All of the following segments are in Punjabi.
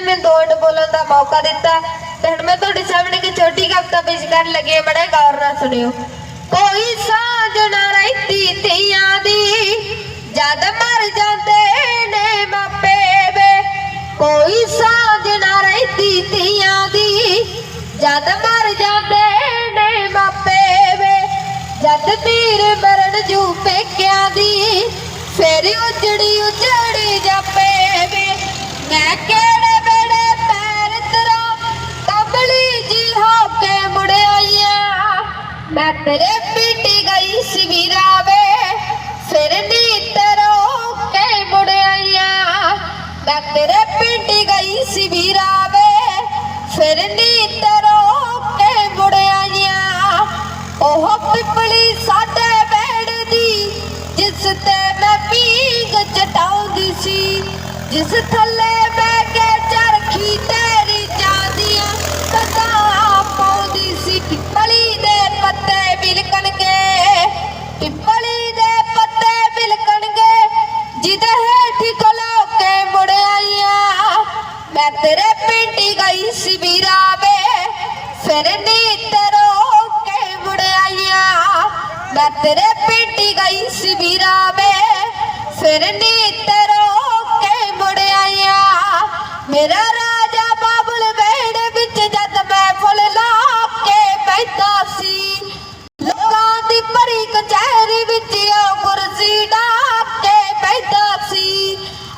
ਮੈਨੂੰ ਦੋ ਮਿੰਟ ਬੋਲਣ ਦਾ ਮੌਕਾ ਦਿੱਤਾ। ਤੇ ਹੁਣ ਮੈਂ ਤੁਹਾਡੇ ਸਾਹਮਣੇ ਇੱਕ ਛੋਟੀ ਕਵਿਤਾ ਪੇਸ਼ ਕਰਨ ਲੱਗੀ ਹਾਂ। ਬੜੇ ਗੌਰ ਨਾਲ ਸੁਣਿਓ। ਕੋਈ ਸਾਂਝ ਨਾ ਰਹਿਤੀ ਧੀਆਂ ਦੀ, ਜਦ ਮਰ ਜਾਂਦੇ ਨੇ ਮਾਪੇ ਵੇ। ਕੋਈ ਸਾਂਝ ਨਾ ਰਹਿਤੀ ਧੀਆਂ ਦੀ, ਜਦ ਮਰ ਜਾਂਦੇ ਨੇ ਮਾਪੇ ਵੇ। ਜਦ ਤੀਰ ਮਰਨ ਜੂ ਪੇਕਿਆਂ ਦੀ, ਫੇਰ ਉਜੜੀ ਮੈਂ ਤੇਰੇ ਪੀਟੀ ਗਈ ਸੀ ਵੀਰਾ ਵੇ ਫਿਰ ਨੀ ਤਰੋ ਕੇ ਮੁੜ ਮੈਂ ਤੇਰੇ ਪੀਟੀ ਗਈ ਸੀ ਵੀਰਾ ਵੇ ਫਿਰ ਨੀ ਤਰੋ ਕੇ ਮੁੜ ਉਹ ਪਿਪਲੀ ਸਾਡੇ ਵੇੜ ਦੀ, ਜਿਸ ਤੇ ਮੈਂ ਪੀਂਗ ਚਟਾਉਂਦੀ ਸੀ। ਜਿਸ ਥੱਲੇ ਜਿਹਦੇ ਹੇਠ ਕੇ ਮੁੜ ਆਈਆਂ। ਮੈਂ ਤੇਰੇ ਪਿੰਡੀ ਗਈ ਸੀ ਵੀਰਾ ਵੇ ਫਿਰ ਨੀ ਤਰੋ ਕੇ ਮੁੜ ਆਈਆਂ। ਮੈਂ ਤੇਰੇ ਪਿੰਡੀ ਗਈ ਸੀ ਵੀਰਾ ਵੇ ਫਿਰ ਨੀ ਤਰੋ ਕੇ ਮੁੜ ਆਈਆਂ। ਮੇਰਾ ਰਾਜਾ ਬਾਬੁਲ ਵੇੜੇ ਵਿੱਚ ਜਦ ਮੈਂ ਫੁੱਲ ਲਾ ਕੇ ਬੈਠਾ ਸੀ। ਲੋਕਾਂ ਦੀ ਭਰੀ ਕਚਹਿਰੀ ਵਿੱਚ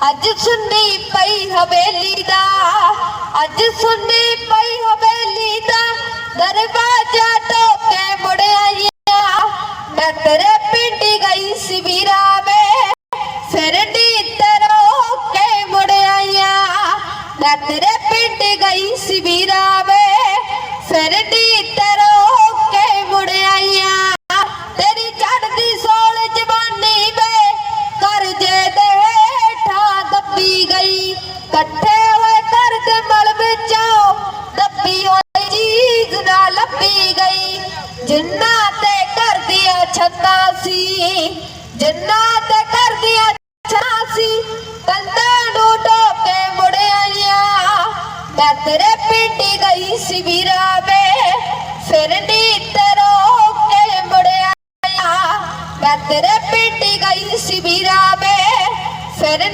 ਅੱਜ ਸੁਣਨੀ ਪਈ ਹਵੇਲੀ ਦਾ, ਅੱਜ ਸੁਣਨੀ ਪਈ ਹਵੇਲੀ ਦਾ, ਦਰਵਾਜ਼ਾ ਟੋਕੇ ਮੁੜ ਮੈਂ ਤੇਰੇ ਪਿੰਡੀ ਗਈ ਸੀ ਵੀਰਾ ਵੇ, ਫਿਰ ਨੀ ਤਰੋ ਕੇ ਮੁੜ ਆਈਆ। ਮੈਂ ਤੇਰੇ ਪਿੰਡ ਗਈ ਸੀ ਵੀਰਾ ਵੇ, ਫਿਰ ਨੀ ਤਰੋ ਲੱਭੀ ਹੋਈ ਚੀਜ਼ ਨਾ ਲੱਭੀ ਗਈ। ਜਿੰਨਾ ਤੇ ਘਰ ਦੀਆਂ ਛੱਤਾਂ ਸੀ, ਜਿੰਨਾ ਤੇ ਘਰ ਦੀਆਂ ਛੱਤਾਂ ਸੀ, ਕੰਧਾਂ ਨੂੰ ਟੋਕੇ ਮੁੜਿਆ ਮੈਂ ਤੇਰੇ ਪਿੰਡ ਗਈ ਸੀ ਵੀਰਾ ਵੇ, ਫਿਰ ਨੀ ਤਰੋ ਕੇ ਮੁੜਿਆ ਮੈਂ ਤੇਰੇ ਪਿੰਡ ਗਈ ਸੀ ਵੀਰਾ ਵੇ, ਫਿਰ